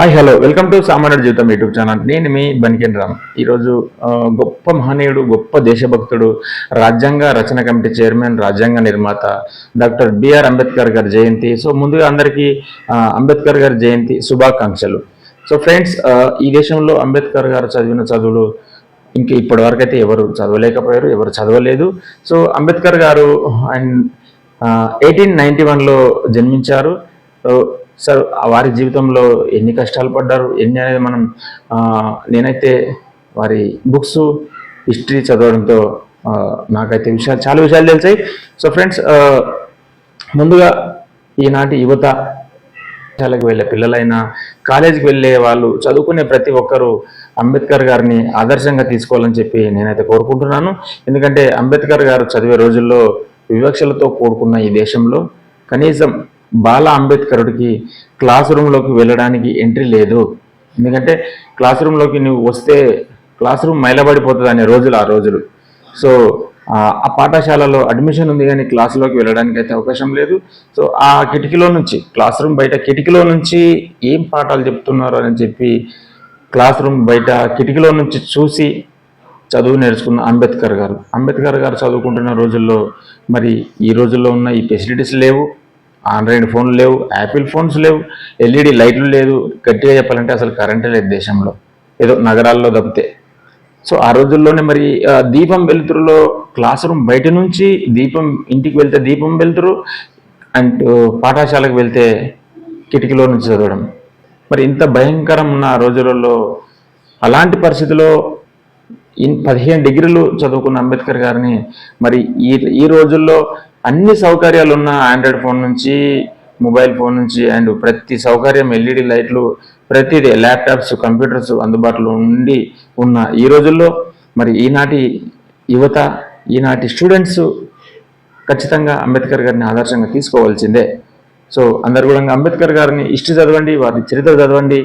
Hi hello welcome to సామాన్య జీవితం YouTube channel నేను మీ బనికెన్ రామ్. ఈరోజు గొప్ప మహనీయుడు గొప్ప దేశభక్తుడు రాజ్యాంగ రచన కమిటీ చైర్మన్ రాజ్యాంగ నిర్మాత డాక్టర్ బిఆర్ అంబేద్కర్ గారి జయంతి. సో ముందుగా అందరికీ అంబేద్కర్ గారి జయంతి శుభాకాంక్షలు. సో ఫ్రెండ్స్ ఈ దేశంలో అంబేద్కర్ గారు చదివిన చదువులు ఇంక ఇప్పటి వరకు అయితే ఎవరు చదవలేకపోయారు ఎవరు చదవలేదు. సో అంబేద్కర్ గారు అండ్ ఎయిటీన్ నైంటీ వన్లో జన్మించారు. సార్ వారి జీవితంలో ఎన్ని కష్టాలు పడ్డారు? ఎన్ని అనేది మనం నేనైతే వారి బుక్స్ హిస్టరీ చదవడంతో నాకైతే విషయాలు చాలా విషయాలు తెలిసాయి. సో ఫ్రెండ్స్ ముందుగా ఈనాటి యువత పాఠశాలకు వెళ్ళే పిల్లలైనా కాలేజీకి వెళ్ళే వాళ్ళు చదువుకునే ప్రతి ఒక్కరూ అంబేద్కర్ గారిని ఆదర్శంగా తీసుకోవాలని చెప్పి నేనైతే కోరుకుంటున్నాను. ఎందుకంటే అంబేద్కర్ గారు చదివే రోజుల్లో వివక్షలతో కూడుకున్న ఈ దేశంలో కనీసం బాల అంబేద్కరుడికి క్లాస్ రూమ్లోకి వెళ్ళడానికి ఎంట్రీ లేదు. ఎందుకంటే క్లాస్ రూమ్లోకి నువ్వు వస్తే క్లాస్ రూమ్ మైలబడిపోతుంది అనే రోజులు ఆ రోజులు. సో ఆ పాఠశాలలో అడ్మిషన్ ఉంది కానీ క్లాసులోకి వెళ్ళడానికి అయితే అవకాశం లేదు. సో ఆ కిటికీలో నుంచి క్లాస్ రూమ్ బయట కిటికీలో నుంచి ఏం పాఠాలు చెప్తున్నారు అని చెప్పి క్లాస్ రూమ్ బయట కిటికీలో నుంచి చూసి చదువు నేర్చుకున్న అంబేద్కర్ గారు. అంబేద్కర్ గారు చదువుకుంటున్న రోజుల్లో మరి ఈ రోజుల్లో ఉన్న ఈ ఫెసిలిటీస్ లేవు. ఆండ్రాయిడ్ ఫోన్లు లేవు యాపిల్ ఫోన్స్ లేవు ఎల్ఈడి లైట్లు లేదు. గట్టిగా చెప్పాలంటే అసలు కరెంటే లేదు దేశంలో. ఏదో నగరాల్లో తప్పితే. సో ఆ రోజుల్లోనే మరి దీపం వెలుతురులో క్లాస్ రూమ్ బయట నుంచి దీపం ఇంటికి వెళ్తే దీపం వెలుతురు అండ్ పాఠశాలకు వెళ్తే కిటికీలో నుంచి చదవడం. మరి ఇంత భయంకరం ఉన్న ఆ రోజులలో అలాంటి పరిస్థితిలో ఇన్ పదిహేను డిగ్రీలు చదువుకున్న అంబేద్కర్ గారిని మరి ఈ ఈ రోజుల్లో అన్ని సౌకర్యాలు ఉన్న ఆండ్రాయిడ్ ఫోన్ నుంచి మొబైల్ ఫోన్ నుంచి అండ్ ప్రతి సౌకర్యం ఎల్ఈడి లైట్లు ప్రతిదీ ల్యాప్టాప్స్ కంప్యూటర్స్ అందుబాటులో ఉండి ఉన్న ఈ రోజుల్లో మరి ఈనాటి యువత ఈనాటి స్టూడెంట్స్ ఖచ్చితంగా అంబేద్కర్ గారిని ఆదర్శంగా తీసుకోవాల్సిందే. సో అందరు కూడా అంబేద్కర్ గారిని హిస్టరీ చదవండి వారి చరిత్ర చదవండి.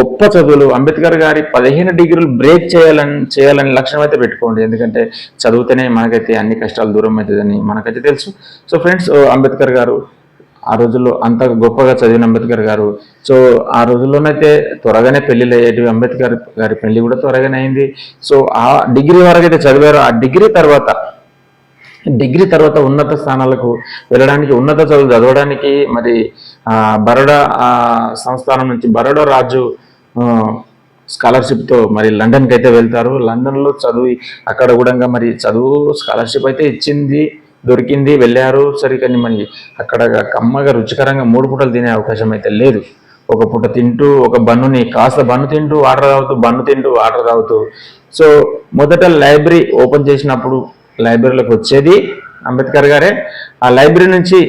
గొప్ప చదువులు. అంబేద్కర్ గారి పదిహేను డిగ్రీలు బ్రేక్ చేయాలని చేయాలని లక్ష్యం అయితే పెట్టుకోండి. ఎందుకంటే చదివితేనే మనకైతే అన్ని కష్టాలు దూరం అవుతుందని మనకైతే తెలుసు. సో ఫ్రెండ్స్ అంబేద్కర్ గారు ఆ రోజుల్లో అంత గొప్పగా చదివిన అంబేద్కర్ గారు. సో ఆ రోజుల్లోనైతే త్వరగానే పెళ్ళిలు అయ్యేటివి అంబేద్కర్ గారి పెళ్ళి కూడా త్వరగానే అయింది. సో ఆ డిగ్రీ వరకు అయితే చదివారో. ఆ డిగ్రీ తర్వాత డిగ్రీ తర్వాత ఉన్నత స్థానాలకు వెళ్ళడానికి ఉన్నత చదువులు చదవడానికి మరి బరోడా సంస్థానం నుంచి బరోడా రాజు స్కాలర్షిప్తో మరి లండన్కి అయితే వెళ్తారు. లండన్లో చదువు అక్కడ కూడా మరి చదువు స్కాలర్షిప్ అయితే ఇచ్చింది దొరికింది వెళ్ళారు. సరే కానీ మరి అక్కడ కమ్మగా రుచికరంగా మూడు పూటలు తినే అవకాశం అయితే లేదు. ఒక పూట తింటూ ఒక బన్నుని కాస్త బన్ను తింటూ వాటర్ తాగుతూ బన్ను తింటూ వాటర్ తాగుతూ. సో మొదట లైబ్రరీ ఓపెన్ చేసినప్పుడు లైబ్రరీలోకి వచ్చేది అంబేద్కర్ గారే. ఆ లైబ్రరీ నుంచి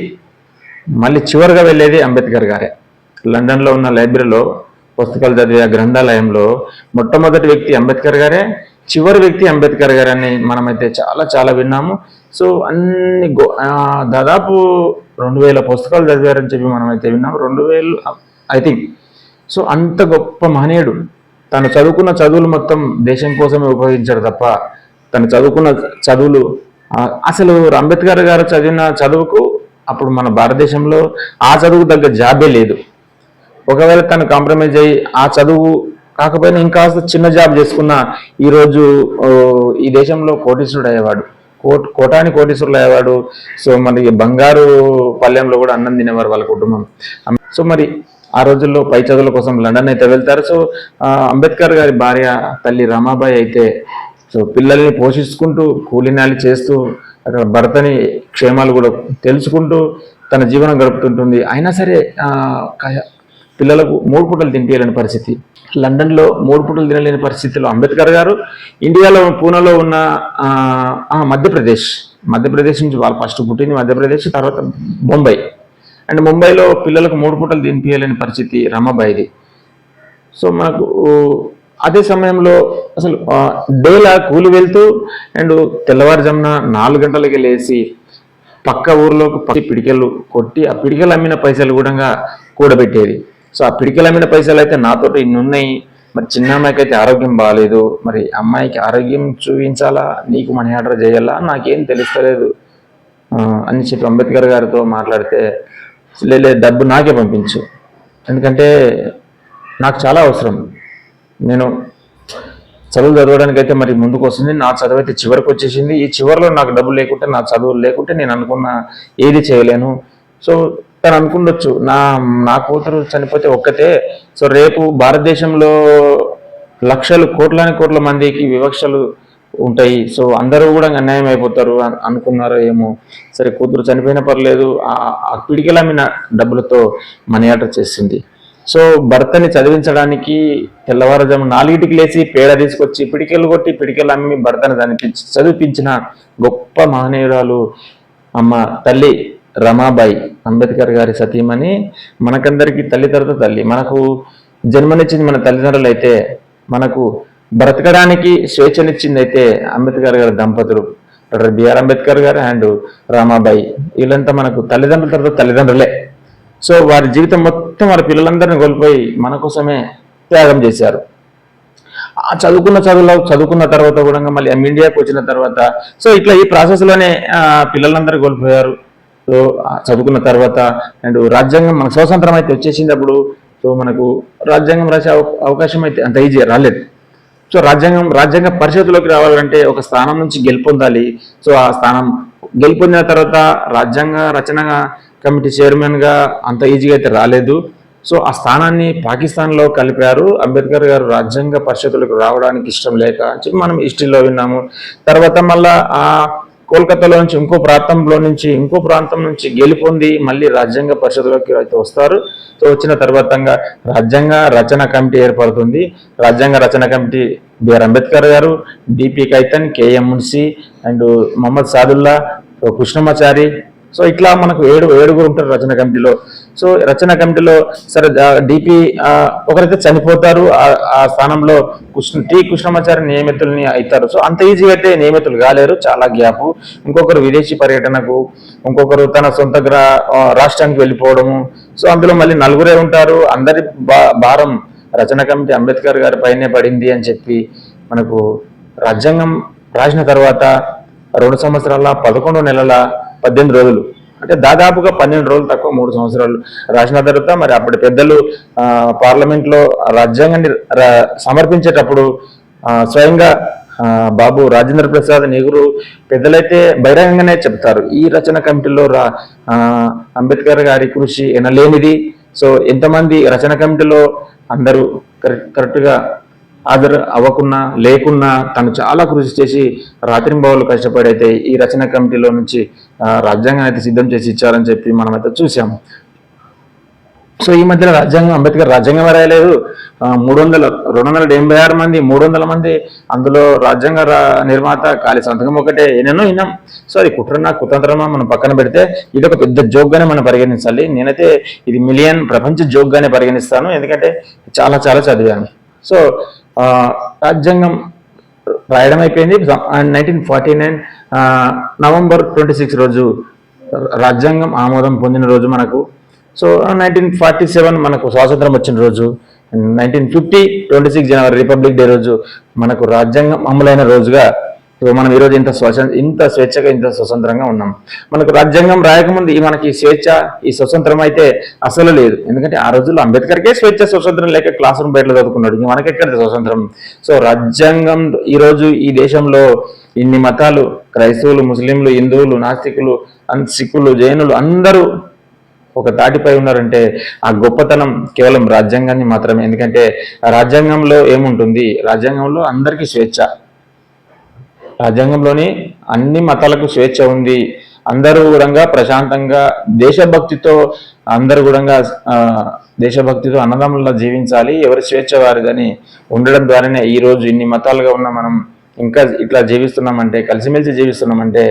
మళ్ళీ చివరిగా వెళ్ళేది అంబేద్కర్ గారే. లండన్లో ఉన్న లైబ్రరీలో పుస్తకాలు చదివే ఆ గ్రంథాలయంలో మొట్టమొదటి వ్యక్తి అంబేద్కర్ గారే చివరి వ్యక్తి అంబేద్కర్ గారు అని మనమైతే చాలా చాలా విన్నాము. సో అన్ని గో దాదాపు రెండు వేల పుస్తకాలు చదివారని చెప్పి మనమైతే విన్నాము. రెండు వేలు ఐ థింక్. సో అంత గొప్ప మహనీయుడు. తను చదువుకున్న చదువులు మొత్తం దేశం కోసమే ఉపయోగించాడు తప్ప తను చదువుకున్న చదువులు అసలు అంబేద్కర్ గారు చదివిన చదువుకు అప్పుడు మన భారతదేశంలో ఆ చదువుకు తగ్గ జాబే లేదు. ఒకవేళ తను కాంప్రమైజ్ అయ్యి ఆ చదువు కాకపోయినా ఇంకా చిన్న జాబ్ చేసుకున్న ఈరోజు ఈ దేశంలో కోటీశ్వరుడు అయ్యేవాడు. కోట్ కోటాని కోటీశ్వరులు అయ్యేవాడు. సో మనకి బంగారు పల్లెంలో కూడా అన్నం తినేవారు వాళ్ళ కుటుంబం. సో మరి ఆ రోజుల్లో పై చదువుల కోసం లండన్ అయితే వెళ్తారు. సో అంబేద్కర్ గారి భార్య తల్లి రమాబాయి అయితే సో పిల్లల్ని పోషించుకుంటూ కూలినాలి చేస్తూ అక్కడ భర్తని క్షేమాలు కూడా తెలుసుకుంటూ తన జీవనం గడుపుతుంటుంది. అయినా సరే పిల్లలకు మూడు పూటలు తినిపించలేని పరిస్థితి. లండన్లో మూడు పూటలు తినలేని పరిస్థితిలో అంబేద్కర్ గారు ఇండియాలో పూణేలో ఉన్న మధ్యప్రదేశ్ మధ్యప్రదేశ్ నుంచి వాళ్ళు ఫస్ట్ పుట్టింది మధ్యప్రదేశ్ తర్వాత ముంబై. అండ్ ముంబైలో పిల్లలకు మూడు పూటలు తినిపించలేని పరిస్థితి రమాబాయిది. సో మనకు అదే సమయంలో అసలు డేలా కూలి వెళ్తూ అండ్ తెల్లవారుజామున నాలుగు గంటలకి లేచి పక్క ఊర్లోకి పచ్చి పిడికెలు కొట్టి ఆ పిడికెలు అమ్మిన పైసలు కూడా కూడబెట్టేది. సో ఆ పిడికెలు అమ్మిన పైసలు అయితే నాతో ఇన్ని ఉన్నాయి. మరి చిన్న అమ్మాయికి అయితే ఆరోగ్యం బాగాలేదు మరి అమ్మాయికి ఆరోగ్యం చూపించాలా? నీకు మనీ ఆర్డర్ చేయాలా? నాకేం తెలుస్తలేదు. అని చెప్పి అంబేద్కర్ గారితో మాట్లాడితే లేదు డబ్బు నాకే పంపించు. ఎందుకంటే నాకు చాలా అవసరం. నేను చదువు చదవడానికి అయితే మరి ముందుకు వస్తుంది. నా చదువు అయితే చివరికి వచ్చేసింది. ఈ చివరిలో నాకు డబ్బు లేకుంటే నా చదువు లేకుంటే నేను అనుకున్న ఏది చేయలేను. సో తను అనుకుండొచ్చు. నా నా కూతురు చనిపోతే ఒక్కతే. సో రేపు భారతదేశంలో లక్షలు కోట్లాని కోట్ల మందికి వివక్షలు ఉంటాయి. సో అందరూ కూడా అన్యాయం అయిపోతారు అనుకున్నారో ఏమో. సరే కూతురు చనిపోయినా పర్లేదు. ఆ- ఆ మీ డబ్బులతో మనీ ఆర్డర్ చేసింది. సో భర్తని చదివించడానికి తెల్లవారుజాము నాలుగిటికి లేచి పేడ తీసుకొచ్చి పిడికెలు కొట్టి పిడికెలు అమ్మి భర్తను చదివించి చదివించిన గొప్ప మహనీయురాలు అమ్మ తల్లి రమాబాయి అంబేద్కర్ గారి సతీమణి. మనకందరికీ తల్లి తర్వాత తల్లి. మనకు జన్మనిచ్చింది మన తల్లిదండ్రులు అయితే మనకు బ్రతకడానికి స్వేచ్ఛనిచ్చింది అయితే అంబేద్కర్ గారి దంపతులు డాక్టర్ బిఆర్ అంబేద్కర్ గారు అండ్ రామాబాయి. వీళ్ళంతా మనకు తల్లిదండ్రుల తర్వాత తల్లిదండ్రులే. సో వారి జీవితం మొత్తం వారి పిల్లలందరినీ కోల్పోయి మన కోసమే త్యాగం చేశారు. ఆ చదువుకున్న చదువులో చదువుకున్న తర్వాత కూడా మళ్ళీ ఇండియాకి వచ్చిన తర్వాత సో ఇట్లా ఈ ప్రాసెస్లోనే పిల్లలందరూ కోల్పోయారు. సో చదువుకున్న తర్వాత అండ్ రాజ్యాంగం మనకు స్వాతంత్రం అయితే వచ్చేసింది సో మనకు రాజ్యాంగం రాసే అవ- అవకాశం అయితే అంత ఈజీ రాలేదు. సో రాజ్యాంగం రాజ్యాంగ పరిషత్తులోకి రావాలంటే ఒక స్థానం నుంచి గెలుపొందాలి. సో ఆ స్థానం గెలుపొందిన తర్వాత రాజ్యాంగ రచనగా కమిటీ చైర్మన్గా అంత ఈజీగా అయితే రాలేదు. సో ఆ స్థానాన్ని పాకిస్తాన్లో కలిపారు. అంబేద్కర్ గారు రాజ్యాంగ పరిషత్తులకు రావడానికి ఇష్టం లేక అని చెప్పి మనం హిస్టరీలో విన్నాము. తర్వాత మళ్ళా ఆ కోల్కతాలో నుంచి ఇంకో ప్రాంతంలో నుంచి ఇంకో ప్రాంతం నుంచి గెలుపొంది మళ్ళీ రాజ్యాంగ పరిషత్లోకి అయితే వస్తారు. సో వచ్చిన తర్వాత రాజ్యాంగ రచన కమిటీ ఏర్పడుతుంది. రాజ్యాంగ రచన కమిటీ బిఆర్ అంబేద్కర్ గారు DP Khaitan KM Munshi and Mohammed Saadulla Krishnamachari so ఇట్లా మనకు ఏడు ఏడుగురు ఉంటారు రచన కమిటీలో. సో రచన కమిటీలో సరే డిపి ఒకరైతే చనిపోతారు ఆ- స్థానంలో కృష్ణ టి కృష్ణమాచారి నియమితుల్ని అవుతారు సో అంత ఈజీగా అయితే నియమితులు కాలేరు చాలా గ్యాప్. ఇంకొకరు విదేశీ పర్యటనకు ఇంకొకరు తన సొంత గ్రా రాష్ట్రానికి వెళ్ళిపోవడము. సో అందులో మళ్ళీ నలుగురే ఉంటారు. అందరి భా- భారం రచన కమిటీ అంబేద్కర్ గారి పైనే పడింది అని చెప్పి మనకు రాజ్యాంగం రాసిన తర్వాత రెండు సంవత్సరాల పదకొండు నెలల పద్దెనిమిది రోజులు. అంటే దాదాపుగా పన్నెండు రోజులు తక్కువ మూడు సంవత్సరాలు రాసిన తర్వాత మరి అప్పటి పెద్దలు పార్లమెంట్లో రాజ్యాంగాన్ని సమర్పించేటప్పుడు స్వయంగా బాబు రాజేంద్ర ప్రసాద్ నెహ్రూ పెద్దలైతే బహిరంగంగానే చెప్తారు ఈ రచన కమిటీలో రా అంబేద్కర్ గారి కృషి ఎనలేనిది. సో ఎంతమంది రచన కమిటీలో అందరూ కరెక్ట్ కరెక్ట్గా హాజరు అవ్వకున్నా లేకున్నా తను చాలా కృషి చేసి రాత్రింబావులు కష్టపడైతే ఈ రచన కమిటీలో నుంచి రాజ్యాంగం అయితే సిద్ధం చేసి ఇచ్చారని చెప్పి మనమైతే చూసాము. సో ఈ మధ్యన రాజ్యాంగం అంబేద్కర్ రాజ్యాంగం రాయలేదు? మూడు వందల రెండు వందల డెబ్బై ఆరు మంది మూడు వందల మంది అందులో రాజ్యాంగ నిర్మాత ఖాళీ సంతకం ఒకటే ఎన్నెన్నో విన్నాం. సో అది కుట్రనా కుతంత్రమా మనం పక్కన పెడితే ఇది ఒక పెద్ద జోక్గానే మనం పరిగణించాలి. నేనైతే ఇది మిలియన్ ప్రపంచ జోక్గానే పరిగణిస్తాను ఎందుకంటే చాలా చాలా చదివాను. సో రాజ్యాంగం రాయడం అయిపోయింది. Nineteen forty nine November twenty six రోజు రాజ్యాంగం ఆమోదం పొందిన రోజు మనకు. సో నైన్టీన్ ఫార్టీ సెవెన్ మనకు స్వాతంత్రం వచ్చిన రోజు నైన్టీన్ ఫిఫ్టీ ట్వంటీ సిక్స్ జనవరి రిపబ్లిక్ డే రోజు మనకు రాజ్యాంగం అమలైన రోజుగా ఇప్పుడు మనం ఈరోజు ఇంత స్వచ్ఛ ఇంత స్వేచ్ఛగా ఇంత స్వతంత్రంగా ఉన్నాం. మనకు రాజ్యాంగం రాయకముందు ఈ మనకి స్వేచ్ఛ ఈ స్వతంత్రం అయితే అసలు లేదు. ఎందుకంటే ఆ రోజుల్లో అంబేద్కర్కే స్వేచ్ఛ స్వతంత్రం లేక క్లాస్ రూమ్ బయటలో చదువుకున్నాడు. మనకి మనకెక్కడ స్వతంత్రం? సో రాజ్యాంగం ఈరోజు ఈ దేశంలో ఇన్ని మతాలు క్రైస్తవులు ముస్లింలు హిందువులు నాస్తికులు సిక్కులు జైనులు అందరూ ఒక తాటిపై ఉన్నారంటే ఆ గొప్పతనం కేవలం రాజ్యాంగాన్ని మాత్రమే. ఎందుకంటే రాజ్యాంగంలో ఏముంటుంది? రాజ్యాంగంలో అందరికీ స్వేచ్ఛ. రాజ్యాంగంలోని అన్ని మతాలకు స్వేచ్ఛ ఉంది. అందరూ కూడా ప్రశాంతంగా దేశభక్తితో అందరూ కూడా దేశభక్తితో అన్నదమ్ములా జీవించాలి. ఎవరి స్వేచ్ఛ వారిదని ఉండడం ద్వారానే ఈ రోజు ఇన్ని మతాలుగా ఉన్న. మనం ఇంకా ఇట్లా జీవిస్తున్నామంటే కలిసిమెలిసి జీవిస్తున్నామంటే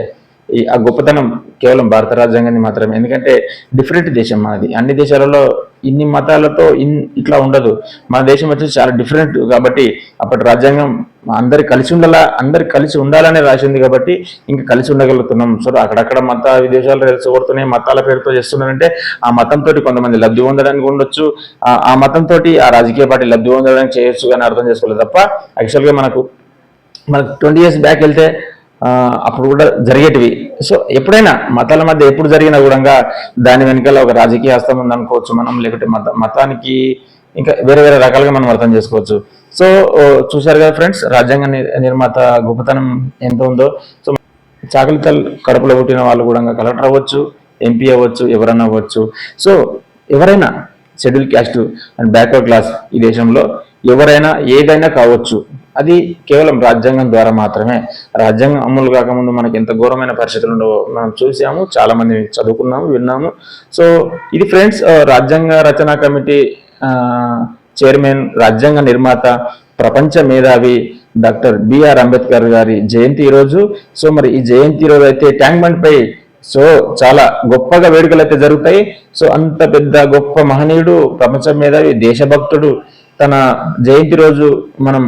ఈ ఆ గొప్పతనం కేవలం భారత రాజ్యాంగాన్ని మాత్రమే ఎందుకంటే డిఫరెంట్ దేశం మనది అన్ని దేశాలలో ఇన్ని మతాలతో ఇన్ ఇట్లా ఉండదు. మన దేశం వచ్చేసి చాలా డిఫరెంట్ కాబట్టి అప్పటి రాజ్యాంగం అందరి కలిసి ఉండాలా అందరు కలిసి ఉండాలనే రాసింది కాబట్టి ఇంకా కలిసి ఉండగలుగుతున్నాం. సో అక్కడక్కడ మత విదేశాలు రెచ్చగొడుతున్నాయి మతాల పేరుతో చేస్తున్నారంటే ఆ మతంతో కొంతమంది లబ్ధి పొందడానికి ఉండొచ్చు. ఆ- మతంతో ఆ రాజకీయ పార్టీ లబ్ధి పొందడానికి చేయొచ్చు అని అర్థం చేసుకోలేదు తప్ప యాక్చువల్గా మనకు మనకు ట్వంటీ ఇయర్స్ బ్యాక్ వెళ్తే అప్పుడు కూడా జరిగేటివి. సో ఎప్పుడైనా మతాల మధ్య ఎప్పుడు జరిగినా కూడా దాని వెనకాల ఒక రాజకీయ హస్తం ఉందనుకోవచ్చు మనం లేకుంటే మత మతానికి ఇంకా వేరే వేరే రకాలుగా మనం అర్థం చేసుకోవచ్చు. సో చూశారు కదా ఫ్రెండ్స్ రాజ్యాంగ నిర్మాత గొప్పతనం ఎంత ఉందో. సో చాకలితల్ కడుపులో పుట్టిన వాళ్ళు కూడా కలెక్టర్ అవ్వచ్చు ఎంపీ అవ్వచ్చు ఎవరైనా అవ్వచ్చు. సో ఎవరైనా schedule caste and backward class ఈ దేశంలో ఎవరైనా ఏదైనా కావచ్చు. అది కేవలం రాజ్యాంగం ద్వారా మాత్రమే. రాజ్యాంగం అమలు కాకముందు మనకి ఎంత ఘోరమైన పరిస్థితులు ఉండవో మనం చూసాము చాలా మంది చదువుకున్నాము విన్నాము. సో ఇది ఫ్రెండ్స్ రాజ్యాంగ రచనా కమిటీ చైర్మన్ రాజ్యాంగ నిర్మాత ప్రపంచ మేధావి డాక్టర్ బిఆర్ అంబేద్కర్ గారి జయంతి ఈరోజు. సో మరి ఈ జయంతి రోజు అయితే ట్యాంక్ బండ్ పై సో చాలా గొప్పగా వేడుకలు అయితే జరుగుతాయి. సో అంత పెద్ద గొప్ప మహనీయుడు ప్రపంచ మేధావి దేశభక్తుడు తన జయంతి రోజు మనం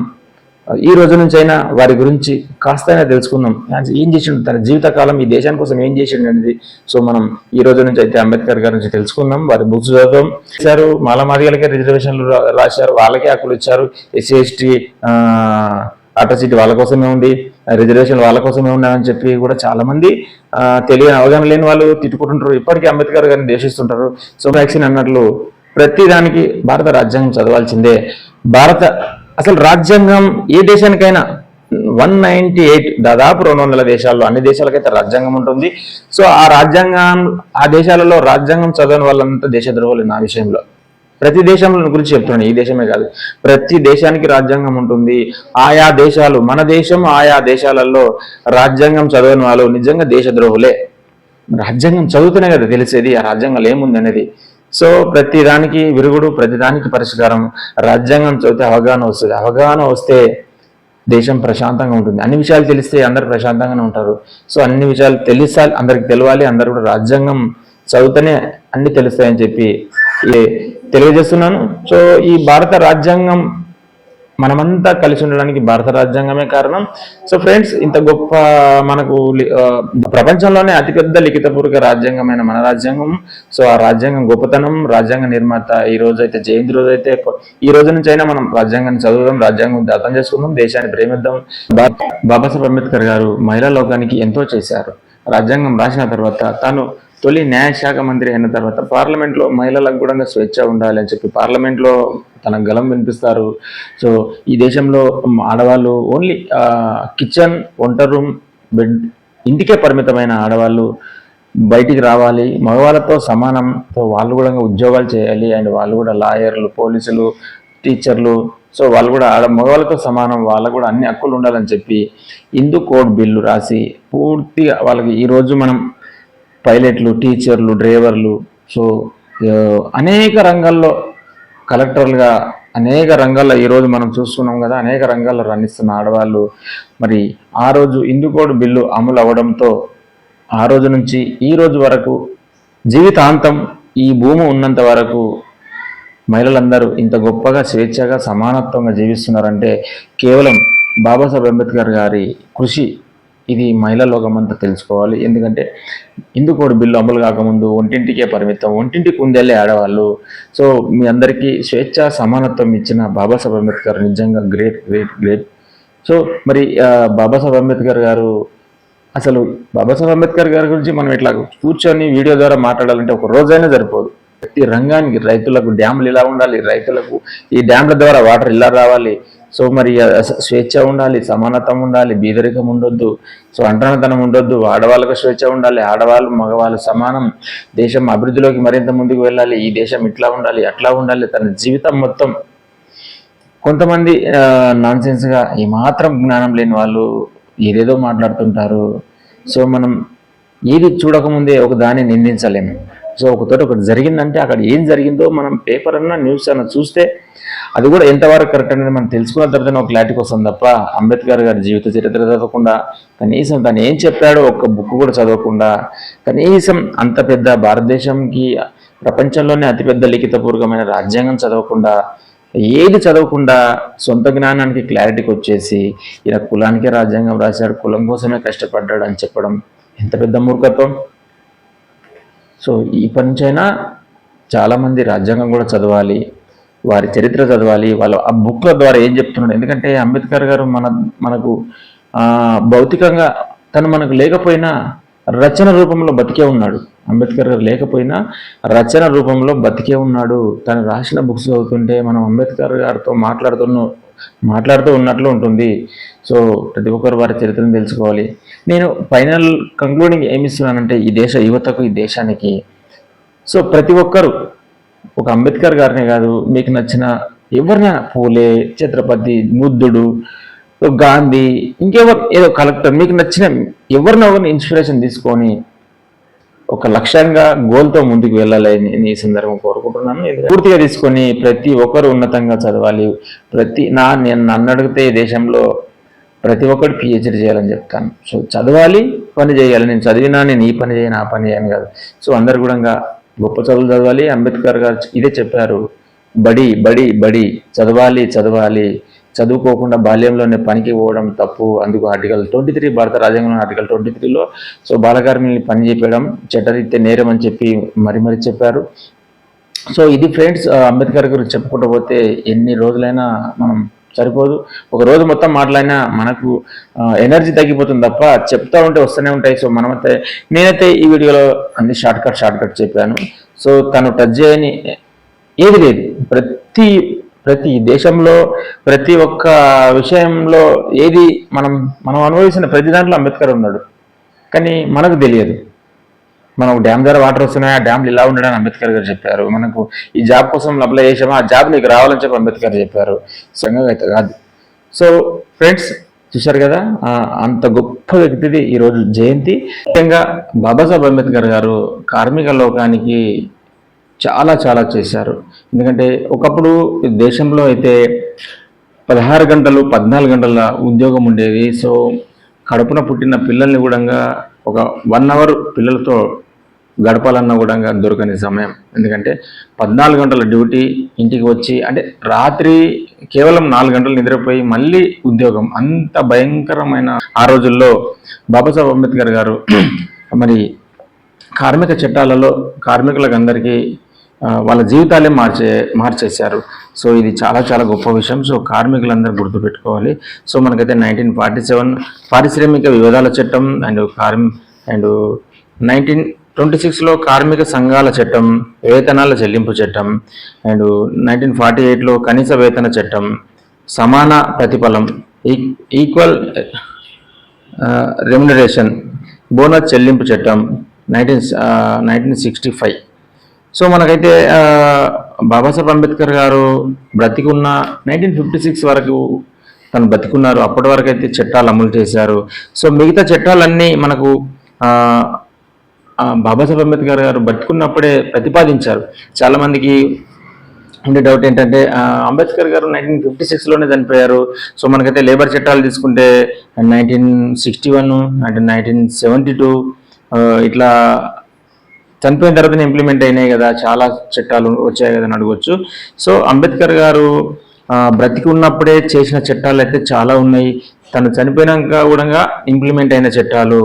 ఈ రోజు నుంచి అయినా వారి గురించి కాస్తైనా తెలుసుకుందాం. ఏం చేసిండు తన జీవితకాలం ఈ దేశాని కోసం ఏం చేసిండు అనేది. సో మనం ఈ రోజు నుంచి అయితే అంబేద్కర్ గారి నుంచి తెలుసుకుందాం. వారి బుక్స్ చదువుతాం. ఇచ్చారు మాలమాదిగలకే రిజర్వేషన్లు రాశారు వాళ్ళకే హక్కులు ఇచ్చారు. ఎస్సీ ఎస్టీ అట్రాసిటీ వాళ్ళ కోసమే ఉంది. రిజర్వేషన్ వాళ్ళ కోసమే ఉన్నాయని చెప్పి కూడా చాలా మంది తెలియని అవగాహన లేని వాళ్ళు తిట్టుకుంటుంటారు. ఇప్పటికీ అంబేద్కర్ గారిని దేశిస్తుంటారు సో వ్యాక్సిన్ అన్నట్లు ప్రతిదానికి భారత రాజ్యాంగం చదవాల్సిందే. భారత అసలు రాజ్యాంగం ఏ దేశానికైనా వన్ నైన్టీ ఎయిట్ దాదాపు రెండు వందల దేశాల్లో అన్ని దేశాలకైతే రాజ్యాంగం ఉంటుంది. సో ఆ రాజ్యాంగం ఆ దేశాలలో రాజ్యాంగం చదవని వాళ్ళంతా దేశద్రోహులు నా విషయంలో. ప్రతి దేశం గురించి చెప్తున్నాను ఈ దేశమే కాదు. ప్రతి దేశానికి రాజ్యాంగం ఉంటుంది. ఆయా దేశాలు మన దేశం ఆయా దేశాలలో రాజ్యాంగం చదవని వాళ్ళు నిజంగా దేశద్రోహులే రాజ్యాంగం చదువుతూనే కదా తెలిసేది ఆ రాజ్యాంగంలో ఏముంది అనేది సో ప్రతి దానికి విరుగుడు ప్రతి దానికి పరిష్కారం. రాజ్యాంగం చదివితే అవగాహన వస్తుంది. అవగాహన వస్తే దేశం ప్రశాంతంగా ఉంటుంది. అన్ని విషయాలు తెలిస్తే అందరు ప్రశాంతంగానే ఉంటారు. సో అన్ని విషయాలు తెలిసాలి అందరికి తెలియాలి. అందరు కూడా రాజ్యాంగం చదివితేనే అన్ని తెలుస్తాయని చెప్పి తెలియజేస్తున్నాను. సో ఈ భారత రాజ్యాంగం మనమంతా కలిసి ఉండడానికి భారత రాజ్యాంగమే కారణం. సో ఫ్రెండ్స్ ఇంత గొప్ప మనకు ప్రపంచంలోనే అతిపెద్ద లిఖితపూర్వక రాజ్యాంగమైన మన రాజ్యాంగం. సో ఆ రాజ్యాంగం గొప్పతనం రాజ్యాంగ నిర్మాత ఈ రోజు అయితే జయంతి రోజు అయితే ఈ రోజు నుంచి అయినా మనం రాజ్యాంగాన్ని చదువుదాం రాజ్యాంగం అర్థం చేసుకుందాం దేశాన్ని ప్రేమిద్దాం. బాబాసాహెబ్ అంబేద్కర్ గారు మహిళా లోకానికి ఎంతో చేశారు. రాజ్యాంగం రాసిన తర్వాత తాను తొలి న్యాయశాఖ మంత్రి అయిన తర్వాత పార్లమెంట్లో మహిళలకు కూడా స్వేచ్ఛ ఉండాలి అని చెప్పి పార్లమెంట్లో తన గలం వినిపిస్తారు. సో ఈ దేశంలో ఆడవాళ్ళు ఓన్లీ కిచెన్ వంట రూమ్ బెడ్ ఇంటికే పరిమితమైన ఆడవాళ్ళు బయటికి రావాలి. మగవాళ్ళతో సమానంతో వాళ్ళు కూడా ఉద్యోగాలు చేయాలి. అండ్ వాళ్ళు కూడా లాయర్లు పోలీసులు టీచర్లు సో వాళ్ళు కూడా ఆడ మగవాళ్ళతో సమానం వాళ్ళకు కూడా అన్ని హక్కులు ఉండాలని చెప్పి హిందూ కోడ్ బిల్లు రాసి పూర్తిగా వాళ్ళకి ఈరోజు మనం పైలట్లు టీచర్లు డ్రైవర్లు. సో అనేక రంగాల్లో కలెక్టర్లుగా అనేక రంగాల్లో ఈరోజు మనం చూస్తున్నాం కదా అనేక రంగాల్లో రాణిస్తున్న ఆడవాళ్ళు. మరి ఆ రోజు ఇందుకోడు బిల్లు అమలు అవ్వడంతో ఆ రోజు నుంచి ఈ రోజు వరకు జీవితాంతం ఈ భూమి ఉన్నంత వరకు మహిళలందరూ ఇంత గొప్పగా స్వేచ్ఛగా సమానత్వంగా జీవిస్తున్నారంటే కేవలం బాబాసాహెబ్ అంబేద్కర్ గారి కృషి ఇది మహిళా లోకమంతా తెలుసుకోవాలి. ఎందుకంటే ఇందుకోడు బిల్లు అమలు కాకముందు ఒంటింటికే పరిమితం ఒంటింటికి ఉందేళ్ళే ఆడవాళ్ళు. సో మీ అందరికీ స్వేచ్ఛ సమానత్వం ఇచ్చిన బాబాసాహెబ్ అంబేద్కర్ నిజంగా గ్రేట్ గ్రేట్ గ్రేట్. సో మరి బాబాసాహెబ్ అంబేద్కర్ గారు అసలు బాబాసాహెబ్ అంబేద్కర్ గారి గురించి మనం ఇట్లా కూర్చొని వీడియో ద్వారా మాట్లాడాలంటే ఒక రోజైనా సరిపోదు. ప్రతి రంగానికి రైతులకు డ్యాములు ఇలా ఉండాలి రైతులకు ఈ డ్యామ్ల ద్వారా వాటర్ ఇలా రావాలి. సో మరి స్వేచ్ఛ ఉండాలి సమానతం ఉండాలి బీదరికం ఉండొద్దు సో అంటనతనం ఉండొద్దు ఆడవాళ్ళకు స్వేచ్ఛ ఉండాలి ఆడవాళ్ళు మగవాళ్ళు సమానం. దేశం అభివృద్ధిలోకి మరింత ముందుకు వెళ్ళాలి ఈ దేశం ఇట్లా ఉండాలి అట్లా ఉండాలి తన జీవితం మొత్తం. కొంతమంది నాన్సెన్స్గా ఏమాత్రం జ్ఞానం లేని వాళ్ళు ఏదేదో మాట్లాడుతుంటారు. సో మనం ఏది చూడకముందే ఒక దాన్ని నిందించలేము సో ఒకతోటి ఒకటి జరిగిందంటే అక్కడ ఏం జరిగిందో మనం పేపర్ అన్నా న్యూస్ అన్నా చూస్తే అది కూడా ఎంతవరకు కరెక్ట్ అనేది మనం తెలుసుకున్న తర్వాత ఒక క్లారిటీకి వస్తుంది తప్ప అంబేద్కర్ గారి జీవిత చరిత్ర చదవకుండా కనీసం తను ఏం చెప్పాడో ఒక్క బుక్ కూడా చదవకుండా కనీసం అంత పెద్ద భారతదేశంకి ప్రపంచంలోనే అతిపెద్ద లిఖితపూర్వకమైన రాజ్యాంగం చదవకుండా ఏది చదవకుండా సొంత జ్ఞానానికి క్లారిటీకి వచ్చేసి ఈయన కులానికే రాజ్యాంగం రాశాడు కులం కోసమే కష్టపడ్డాడు అని చెప్పడం ఎంత పెద్ద మూర్ఖత్వం. సో ఇప్పటి నుంచైనా చాలామంది రాజ్యాంగం కూడా చదవాలి వారి చరిత్ర చదవాలి వాళ్ళ ఆ బుక్ల ద్వారా ఏం చెప్తున్నాడు? ఎందుకంటే అంబేద్కర్ గారు మన మనకు భౌతికంగా తను మనకు లేకపోయినా రచన రూపంలో బతికే ఉన్నాడు. అంబేద్కర్ గారు లేకపోయినా రచన రూపంలో బతికే ఉన్నాడు. తను రాసిన బుక్స్ చదువుతుంటే మనం అంబేద్కర్ గారితో మాట్లాడుతున్న మాట్లాడుతూ ఉన్నట్లు ఉంటుంది. సో ప్రతి ఒక్కరు వారి చరిత్రను తెలుసుకోవాలి. నేను ఫైనల్ కంక్లూడింగ్ ఏమి ఇస్తున్నానంటే ఈ దేశ యువతకు ఈ దేశానికి. సో ప్రతి ఒక్కరు ఒక అంబేద్కర్ గారినే కాదు మీకు నచ్చిన ఎవరినైనా పూలే ఛత్రపతి బుద్ధుడు గాంధీ ఇంకెవరు ఏదో కలెక్టర్ మీకు నచ్చిన ఎవరినో ఒకరిని ఇన్స్పిరేషన్ తీసుకొని ఒక లక్ష్యంగా గోల్తో ముందుకు వెళ్ళాలని నేను ఈ సందర్భం కోరుకుంటున్నాను. పూర్తిగా తీసుకొని ప్రతి ఒక్కరు ఉన్నతంగా చదవాలి. ప్రతి నా నేను నన్ను అడిగితే దేశంలో ప్రతి ఒక్కరు పిహెచ్డి చేయాలని చెప్తాను. సో చదవాలి పని చేయాలి. నేను చదివినా నేను ఈ పని చేయను ఆ పని చేయను కాదు. సో అందరు కూడా గొప్ప చదువులు చదవాలి. అంబేద్కర్ గారు ఇదే చెప్పారు. బడి బడి బడి. చదవాలి చదవాలి. చదువుకోకుండా బాల్యంలోనే పనికి పోవడం తప్పు. అందుకు ఆర్టికల్ ట్వంటీ త్రీ భారత రాజ్యాంగంలో ఆర్టికల్ ట్వంటీ త్రీలో సో బాలకార్మికుల్ని పని చేయడం చట్టరీత్యా నేరం అని చెప్పి మరి మరి చెప్పారు. సో ఇది ఫ్రెండ్స్ అంబేద్కర్ గురించి చెప్పుకుంటూ పోతే ఎన్ని రోజులైనా మనం సరిపోదు. ఒక రోజు మొత్తం మాట్లాడినా మనకు ఎనర్జీ తగ్గిపోతుంది తప్ప చెప్తా ఉంటే వస్తూనే ఉంటాయి. సో మనమైతే నేనైతే ఈ వీడియోలో అన్ని షార్ట్ కట్ షార్ట్ కట్ చెప్పాను. సో తను టచ్ చేయని ఏది లేదు. ప్రతి ప్రతి దేశంలో ప్రతి ఒక్క విషయంలో ఏది మనం మనం అనుభవించిన ప్రతి దాంట్లో అంబేద్కర్ ఉన్నాడు. కానీ మనకు తెలియదు. మనం డ్యామ్ ద్వారా వాటర్ వస్తున్నాయి ఆ డ్యామ్లు ఇలా ఉండడం అంబేద్కర్ గారు చెప్పారు. మనకు ఈ జాబ్ కోసం అప్లై చేసామా ఆ జాబ్ నీకు రావాలని చెప్పి అంబేద్కర్ చెప్పారు. సంగంగా అయితే కాదు. సో ఫ్రెండ్స్ చూశారు కదా అంత గొప్ప వ్యక్తిది ఈరోజు జయంతి. ముఖ్యంగా బాబాసాహెబ్ అంబేద్కర్ గారు కార్మిక లోకానికి చాలా చాలా చేశారు. ఎందుకంటే ఒకప్పుడు దేశంలో అయితే పదహారు గంటలు పద్నాలుగు గంటల ఉద్యోగం ఉండేది సో కడుపున పుట్టిన పిల్లల్ని కూడా ఒక వన్ అవర్ పిల్లలతో గడపాలన్నా కూడా దొరకని సమయం. ఎందుకంటే పద్నాలుగు గంటల డ్యూటీ ఇంటికి వచ్చి అంటే రాత్రి కేవలం నాలుగు గంటలు నిద్రపోయి మళ్ళీ ఉద్యోగం. అంత భయంకరమైన ఆ రోజుల్లో బాబాసాహెబ్ అంబేద్కర్ గారు మరి కార్మిక చట్టాలలో కార్మికులకు అందరికీ వాళ్ళ జీవితాలే మార్చే మార్చేశారు. సో ఇది చాలా చాలా గొప్ప విషయం. సో కార్మికులందరూ గుర్తుపెట్టుకోవాలి. సో మనకైతే నైన్టీన్ ఫార్టీ సెవెన్ పారిశ్రామిక వివాదాల చట్టం అండ్ కార్మి అండ్ నైన్టీన్ ట్వంటీ సిక్స్లో కార్మిక సంఘాల చట్టం వేతనాల చెల్లింపు చట్టం అండ్ నైన్టీన్ ఫార్టీ ఎయిట్లో కనీస వేతన చట్టం సమాన ప్రతిఫలం ఈ- ఈక్వల్ రెమ్యునరేషన్ బోనస్ చెల్లింపు చట్టం nineteen nineteen sixty five. So మనకైతే బాబాసాహెబ్ అంబేద్కర్ గారు బ్రతికున్న నైన్టీన్ ఫిఫ్టీ సిక్స్ వరకు తను బ్రతికున్నారు. అప్పటి వరకు అయితే చట్టాలు అమలు చేశారు. సో మిగతా చట్టాలన్నీ మనకు బాబాసాహెబ్ అంబేద్కర్ గారు బ్రతికున్నప్పుడే ప్రతిపాదించారు. చాలామందికి ఉండే డౌట్ ఏంటంటే అంబేద్కర్ గారు నైన్టీన్ ఫిఫ్టీ సిక్స్లోనే చనిపోయారు. సో మనకైతే లేబర్ చట్టాలు తీసుకుంటే nineteen sixty one and nineteen seventy two ఇట్లా చనిపోయిన తర్వాత ఇంప్లిమెంట్ అయినాయి కదా చాలా చట్టాలు వచ్చాయి కదా అని అడగొచ్చు. సో అంబేద్కర్ గారు బ్రతికి ఉన్నప్పుడే చేసిన చట్టాలు అయితే చాలా ఉన్నాయి. తను చనిపోయినాక కూడా ఇంప్లిమెంట్ అయిన చట్టాలు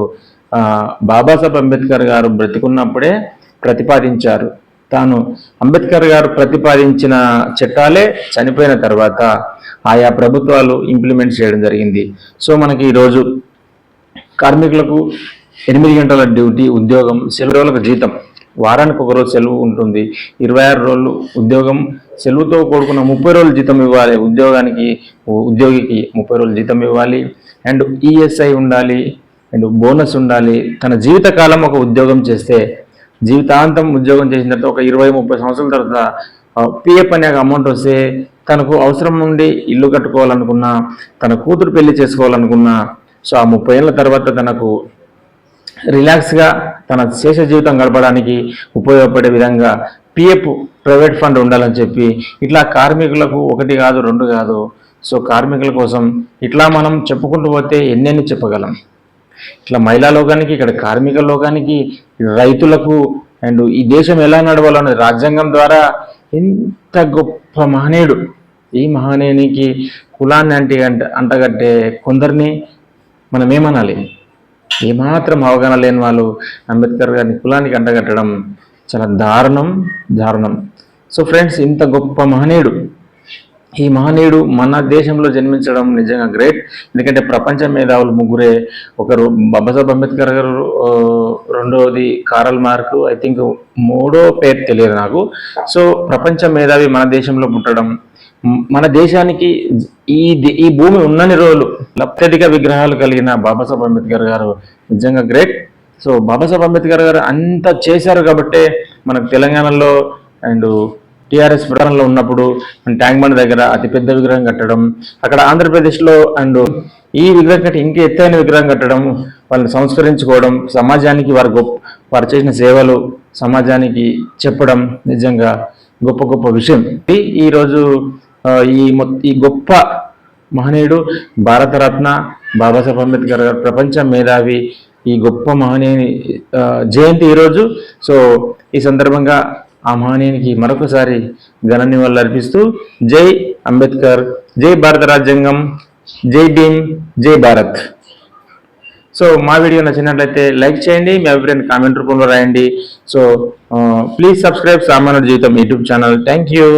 బాబాసాహెబ్ అంబేద్కర్ గారు బ్రతికున్నప్పుడే ప్రతిపాదించారు. తాను అంబేద్కర్ గారు ప్రతిపాదించిన చట్టాలే చనిపోయిన తర్వాత ఆయా ప్రభుత్వాలు ఇంప్లిమెంట్ చేయడం జరిగింది. సో మనకి ఈరోజు కార్మికులకు ఎనిమిది గంటల డ్యూటీ ఉద్యోగం సెలవు రోజులకు జీతం. వారానికి ఒక రోజు సెలవు ఉంటుంది. ఇరవై ఆరు రోజులు ఉద్యోగం సెలవుతో కూడుకున్న ముప్పై రోజులు జీతం ఇవ్వాలి. ఉద్యోగానికి ఉద్యోగికి ముప్పై రోజులు జీతం ఇవ్వాలి. అండ్ ఈఎస్ఐ ఉండాలి. అండ్ బోనస్ ఉండాలి. తన జీవితకాలం ఒక ఉద్యోగం చేస్తే జీవితాంతం ఉద్యోగం చేసిన తర్వాత ఒక ఇరవై ముప్పై సంవత్సరాల తర్వాత పిఎఫ్ అనే అమౌంట్ వస్తే తనకు అవసరం నుండి ఇల్లు కట్టుకోవాలనుకున్నా తన కూతురు పెళ్ళి చేసుకోవాలనుకున్నా సో ఆ ముప్పై ఏళ్ళ తర్వాత తనకు రిలాక్స్గా తన శేష జీవితం గడపడానికి ఉపయోగపడే విధంగా పిఎఫ్ ప్రైవేట్ ఫండ్ ఉండాలని చెప్పి ఇట్లా కార్మికులకు ఒకటి కాదు రెండు కాదు. సో కార్మికుల కోసం ఇట్లా మనం చెప్పుకుంటూ పోతే ఎన్నెన్ని చెప్పగలం. ఇట్లా మహిళా లోకానికి ఇక్కడ కార్మిక లోకానికి రైతులకు అండ్ ఈ దేశం ఎలా నడవాలనేది రాజ్యాంగం ద్వారా ఎంత గొప్ప మహనీయుడు. ఈ మహనీయునికి కులాన్ని అంటే అంట అంటగట్టే కొందరిని మనం ఏమనాలి ఏమాత్రం అవగాహన లేని వాళ్ళు అంబేద్కర్ గారిని కులానికి అంటగట్టడం చాలా దారుణం దారుణం. సో ఫ్రెండ్స్ ఇంత గొప్ప మహనీయుడు. ఈ మహనీయుడు మన దేశంలో జన్మించడం నిజంగా గ్రేట్. ఎందుకంటే ప్రపంచ మేధావులు ముగ్గురే ఒకరు బాబాసాహెబ్ అంబేద్కర్ గారు రెండవది కారల్ మార్క్ ఐ థింక్ మూడో పేరు తెలియదు నాకు. సో ప్రపంచ మేధావి మన దేశంలో పుట్టడం మన దేశానికి ఈ ఈ భూమి ఉన్నన్ని రోజులు అత్యధిక విగ్రహాలు కలిగిన బాబాసాహెబ్ అంబేద్కర్ గారు నిజంగా గ్రేట్ సో బాబాసాహెబ్ అంబేద్కర్ గారు అంత చేశారు కాబట్టే మనకు తెలంగాణలో అండ్ టిఆర్ఎస్ ప్రధానంలో ఉన్నప్పుడు ట్యాంక్ బండ్ దగ్గర అతిపెద్ద విగ్రహం కట్టడం అక్కడ ఆంధ్రప్రదేశ్లో అండ్ ఈ విగ్రహం కట్టి ఇంకా ఎత్తైన విగ్రహం కట్టడం వాళ్ళని సంస్కరించుకోవడం సమాజానికి వారు గొప్ప వారు చేసిన సేవలు సమాజానికి చెప్పడం నిజంగా గొప్ప గొప్ప విషయం. ఈరోజు ఈ ఈ గొప్ప మహనీయుడు భారతరత్న బాబాసాహెబ్ అంబేద్కర్ గారు ప్రపంచ మేధావి ఈ గొప్ప మహనీయుని జయంతి ఈరోజు. సో ఈ సందర్భంగా ఆ మహనీయునికి మరొకసారి ఘన నివాళులు అర్పిస్తూ జై అంబేద్కర్ జై భారత రాజ్యాంగం జై భీమ్ జై భారత్. సో మా వీడియో నచ్చినట్లయితే లైక్ చేయండి మీ అభిప్రాయాన్ని కామెంట్ రూపంలో రాయండి. సో ప్లీజ్ సబ్స్క్రైబ్ సామాన్య జీవితం యూట్యూబ్ ఛానల్. Thank you.